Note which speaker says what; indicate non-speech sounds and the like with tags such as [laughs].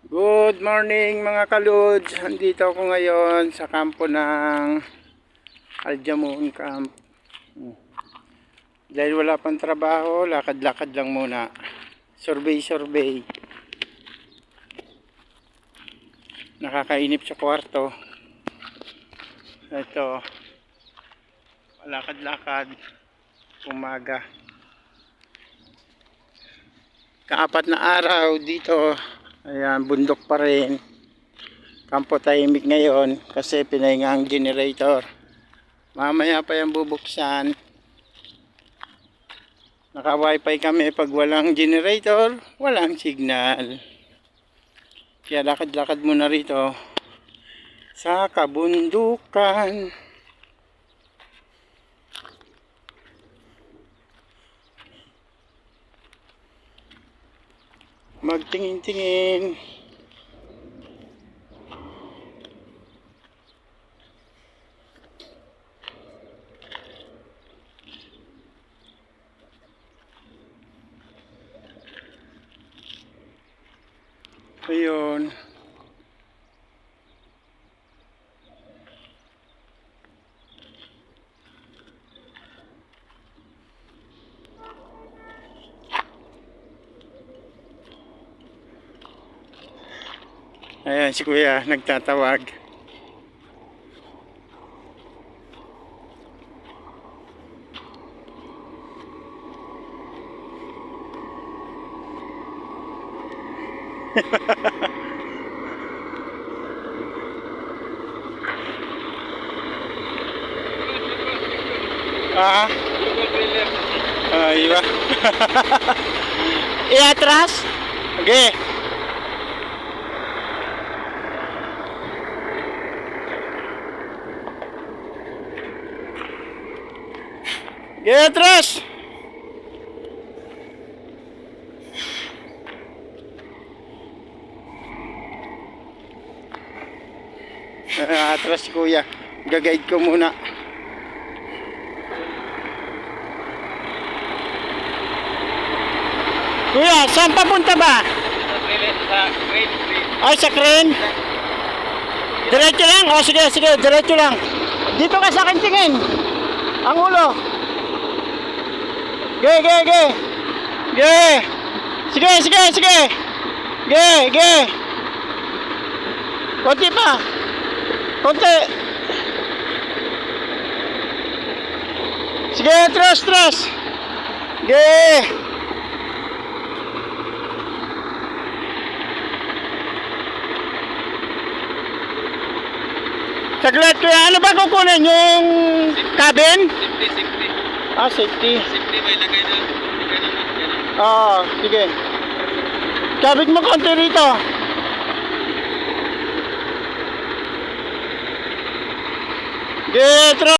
Speaker 1: Good morning mga kaludes. Andito ako ngayon sa kampo ng Aljamun Camp. Dahil wala pang trabaho, lakad-lakad lang muna. Survey-survey. Nakakainip sa kwarto. Ito. Lakad-lakad. Umaga. Kaapat na araw dito Ayan, bundok pa rin. Kampo tahimik ngayon kasi pinahinga ang generator. Mamaya pa yan bubuksan. Naka-wifi kami pag walang generator, walang signal. Kaya lakad-lakad muna rito sa kabundukan. Magtingin-tingin. Ayun. Ayan si kuya nagtatawag. [laughs] Ah, ah, iba. [laughs] Iatras? Okay. Get atras! Ah, atras si kuya. Gagayad ko muna. Kuya, saan papunta ba? Ay, sa crane? Diretso lang? O, sige, sige, diretso lang. Dito ka sa akin tingin. Ang ulo. Ge, ge, ge. Ge. Sige, sige, sige. Ge, ge. Konti pa. Konti. Sige, trust, trust. Ge. Saglit kuya, ano ba kukunin? Yung cabin?
Speaker 2: Safety, safety.
Speaker 1: Ah, safety.
Speaker 2: Safety may lagay na.
Speaker 1: Oo, sige. Kabit mo konti rito. Getro!